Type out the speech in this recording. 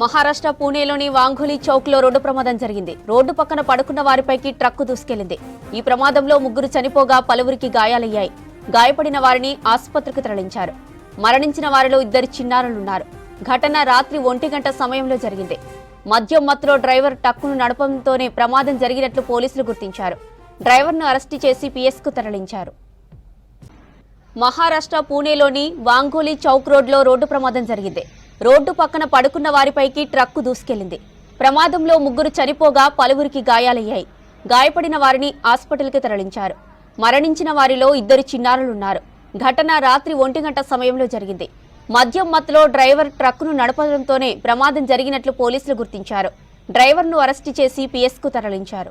Maharashtra పూణేలోని వాంఘోలి చౌక్లో road ప్రమాదం జరిగింది. Road పక్కన పడుకున్న వారిపైకి ట్రక్కు దూసుకెళ్ళింది. ఈ ప్రమాదంలో ముగ్గురు చనిపోగా పలువురికి గాయాలయ్యాయి. గాయపడిన వారిని ఆసుపత్రికి తరలించారు. మరణించిన వారిలో ఇద్దరు చిన్నారులున్నారు. ఘటన రాత్రి ఒంటి గంట సమయంలో జరిగింది. మద్యం మత్తులో డ్రైవర్ ట్రక్కును నడపడంతోనే ప్రమాదం జరిగినట్లు పోలీసులు గుర్తించారు. డ్రైవర్ను అరెస్టు చేసి పిఎస్కు తరలించారు. మహారాష్ట్ర పూణేలోని వాంగోలి చౌక్ రోడ్లో రోడ్డు ప్రమాదం జరిగింది. రోడ్డు పక్కన పడుకున్న వారిపైకి ట్రక్కు దూసుకెళ్ళింది. ప్రమాదంలో ముగ్గురు చనిపోగా పలువురికి గాయాలయ్యాయి. గాయపడిన వారిని హాస్పిటల్కి తరలించారు. మరణించిన వారిలో ఇద్దరు చిన్నారులున్నారు. ఘటన రాత్రి ఒంటి గంట సమయంలో జరిగింది. మద్యం మత్తులో డ్రైవర్ ట్రక్కును నడపడంతోనే ప్రమాదం జరిగినట్లు పోలీసులు గుర్తించారు. డ్రైవర్ను అరెస్టు చేసి పిఎస్కు తరలించారు.